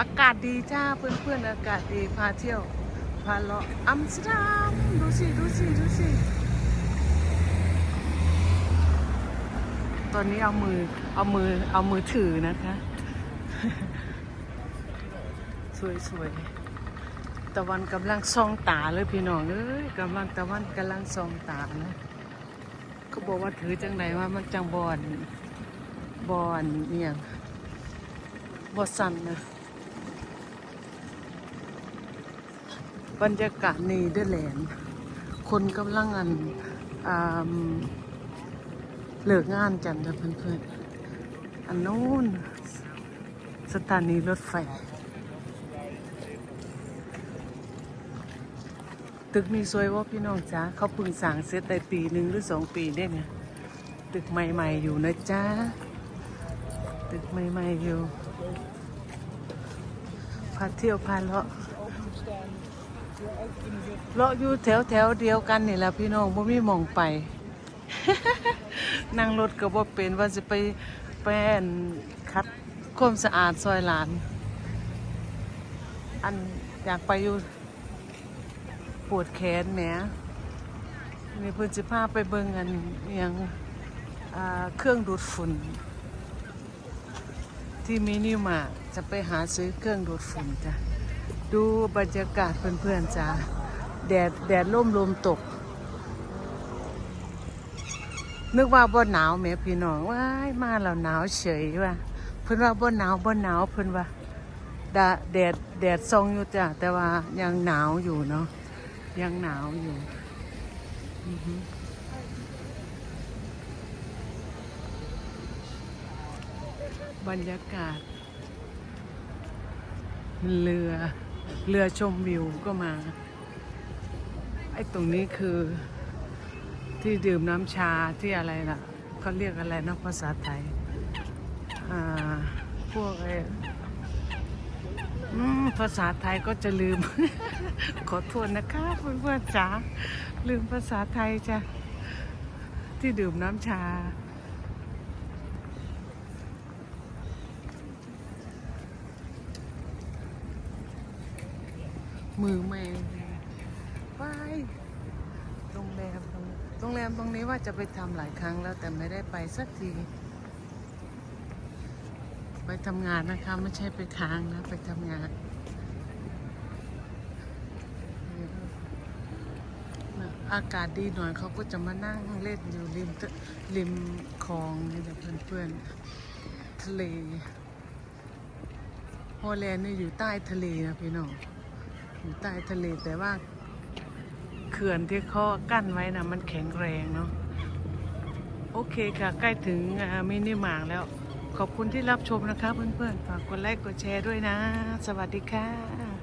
อากาศดีจ้าเพื่อนๆอากาศดีพาเที่ยวพาเลาะอัมสเตอร์ดัมดูสิดูสิดูสิตอนนี้เอามือเอามือเอามือถือนะคะ สวยๆ ตะวันกำลังส่องตาเลยพี่น้องเอ้ยกำลังตะวันกำลังส่องตานะเขาบอกว่าถือจังไหนว่ามันจังบอนบอนเนี่ยบอสันนะ บรรยากาศนี่เด้อแหลนคนกำลังอันอ่าเลิกงานกันนะเพื่อนๆ อันนู้นสถานีรถไฟ ตึกนี้สวยว่าพี่น้องจ้าเขาเพึ่งสั่งเสร็จได้ปีหนึ่งหรือสองปีได้เนี่ย ตึกใหม่ๆอยู่นะจ้าตึกใหม่ๆอยู่ พาเที่ยวพาเลาะ เลาะอยู่แถวแถวๆเดียวกันนี่แหละพี่น้องบ่มีมองไป นั่งรถก็บ่เป็นว่าจะไปแป้นคัดความสะอาดซอยหลาน อันอยากไปอยู่ปวดแขนแหมนี่เพิ่นสิพาไปเบิ่งอันอยังอ่าเครื่องดูดฝุ่น ที่มินิมาร์จะไปหาซื้อเครื่องดูดฝุ่นจ้ะ ดูบรรยากาศเพื่อนๆจ้ะแดดแดดล่มลมตก นึกว่าบ่หนาวแหมพี่น้องว้ายมาแล้วหนาวเฉยว่ะเพิ่อนว่าบ่หนาวบ่หนาวเพิ่อนว่าดาแดดแดดส่องอยู่จ้ะแต่ว่ายังหนาวอยู่เนาะยังหนาวอยู่บรรยากาศ เรือ เรือชมวิวก็มา ไอ้ตรงนี้คือที่ดื่มน้ำชาที่อะไรล่ะเขาเรียกอะไรนะภาษาไทย อ่า พวกไอ้ภาษาไทยก็จะลืม ขอโทษนะคะเพื่อนๆจ๋าลืมภาษาไทยจ้ะที่ดื่มน้ำชา มือแม่ไปโรงแรมโรงแรมตรงนี้ว่าจะไปทำหลายครั้งแล้วแต่ไม่ได้ไปสักที ไปทำงานนะคะ ไม่ใช่ไปค้างนะ ไปทำงานอากาศดีหน่อยเขาก็จะมานั่งเล่นอยู่ริมริมคลองนี่แหละเพื่อนๆทะเลฮอลแลนด์นี่อยู่ใต้ทะเลนะพี่น้อง อยู่ใต้ทะเลแต่ว่าเขื่อนที่เขากั้นไว้นะมันแข็งแรงเนาะโอเคค่ะ ใกล้ถึงมินิมาร์ทแล้ว ขอบคุณที่รับชมนะคะเพื่อนๆ ฝากกดไลค์กดแชร์ด้วยนะ สวัสดีค่ะ